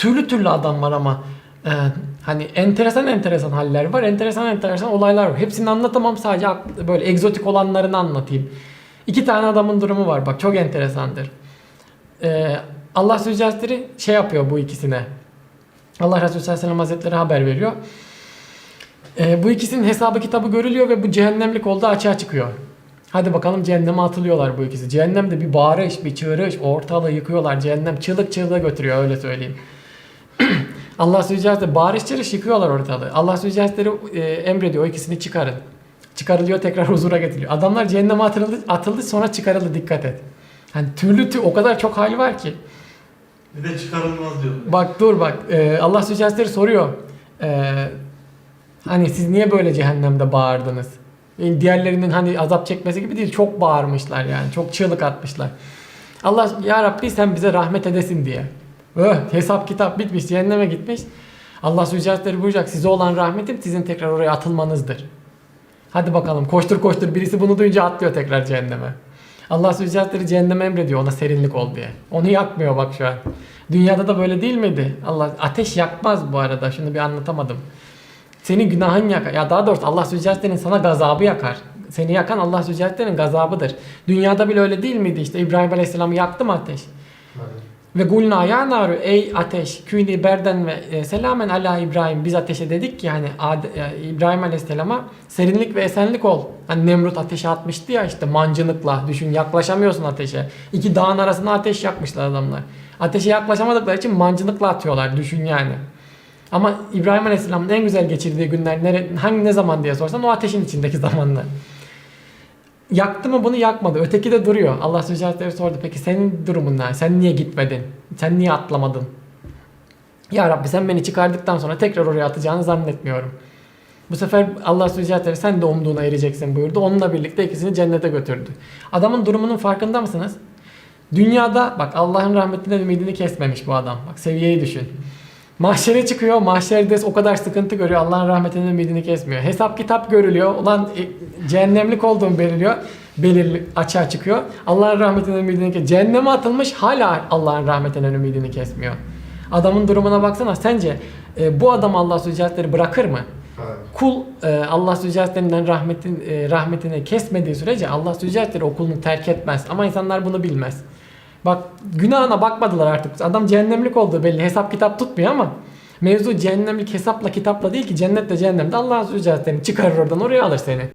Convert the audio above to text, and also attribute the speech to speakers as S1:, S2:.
S1: Türlü türlü adam var ama e, hani enteresan enteresan haller var. Enteresan enteresan olaylar var. Hepsini anlatamam sadece böyle egzotik olanlarını anlatayım. İki tane adamın durumu var bak çok enteresandır. E, Allah Sözcüsleri şey yapıyor bu ikisine. Allah Resulü sallallahu aleyhi hazretleri haber veriyor. E, bu ikisinin hesabı kitabı görülüyor ve bu cehennemlik olduğu açığa çıkıyor. Hadi bakalım cehenneme atılıyorlar bu ikisi. Cehennemde bir bağırış, bir çığırış, ortalığı yıkıyorlar. Cehennem çığlık çığlığa götürüyor öyle söyleyeyim. Allah Sözcüsleri bağırış çığırış yıkıyorlar ortalığı. Allah Sözcüsleri e, emrediyor o ikisini çıkarın. Çıkarılıyor tekrar huzura getiriliyor. Adamlar cehenneme atıldı, atıldı sonra çıkarıldı dikkat et. Hani türlü tü o kadar çok hal var ki.
S2: Bir de çıkarılmaz diyor.
S1: Bak dur bak e, Allah Sözcüsleri soruyor. E, hani siz niye böyle cehennemde bağırdınız? Yani diğerlerinin hani azap çekmesi gibi değil. Çok bağırmışlar yani. Çok çığlık atmışlar. Allah ya Rabbi sen bize rahmet edesin diye. Öh, hesap kitap bitmiş. Cehenneme gitmiş. Allah Sözcüsleri buyuracak. Size olan rahmetim sizin tekrar oraya atılmanızdır. Hadi bakalım koştur koştur. Birisi bunu duyunca atlıyor tekrar cehenneme. Allah Sözcüsleri cehenneme emrediyor ona serinlik ol diye. Onu yakmıyor bak şu an. Dünyada da böyle değil miydi? Allah ateş yakmaz bu arada. Şunu bir anlatamadım. Senin günahın yakar. Ya daha doğrusu Allah Sözcüslerinin sana gazabı yakar. Seni yakan Allah Sözcüslerinin gazabıdır. Dünyada bile öyle değil miydi? İşte İbrahim Aleyhisselam'ı yaktı mı ateş? Ve gulna ya naru ey ateş küni berden ve e, selamen ala İbrahim biz ateşe dedik ki hani e, İbrahim Aleyhisselam'a serinlik ve esenlik ol. Hani Nemrut ateşe atmıştı ya işte mancınıkla düşün yaklaşamıyorsun ateşe. İki dağın arasına ateş yakmışlar adamlar. Ateşe yaklaşamadıkları için mancınıkla atıyorlar düşün yani. Ama İbrahim Aleyhisselam'ın en güzel geçirdiği günler nere, hangi ne zaman diye sorsan o ateşin içindeki zamanlar. Yaktı mı bunu yakmadı. Öteki de duruyor. Allah Sözcüsleri sordu. Peki senin durumun ne? Sen niye gitmedin? Sen niye atlamadın? Ya Rabbi sen beni çıkardıktan sonra tekrar oraya atacağını zannetmiyorum. Bu sefer Allah Sözcüsleri sen de umduğuna ereceksin buyurdu. Onunla birlikte ikisini cennete götürdü. Adamın durumunun farkında mısınız? Dünyada bak Allah'ın rahmetinden ümidini kesmemiş bu adam. Bak seviyeyi düşün. Mahşere çıkıyor. Mahşerde o kadar sıkıntı görüyor. Allah'ın rahmetinden ümidini kesmiyor. Hesap kitap görülüyor. Ulan e, cehennemlik olduğum belirliyor. Belirli açığa çıkıyor. Allah'ın rahmetinden ümidini kesmiyor. Cehenneme atılmış hala Allah'ın rahmetinden ümidini kesmiyor. Adamın durumuna baksana. Sence e, bu adam Allah Sözcüsleri bırakır mı? Kul e, Allah Sözcüslerinden rahmetin, e, rahmetini kesmediği sürece Allah Sözcüsleri o kulunu terk etmez. Ama insanlar bunu bilmez. Bak günahına bakmadılar artık. Adam cehennemlik olduğu belli. Hesap kitap tutmuyor ama mevzu cehennemlik hesapla kitapla değil ki cennetle cehennemde Allah Sözcüslerini çıkarır oradan oraya alır seni.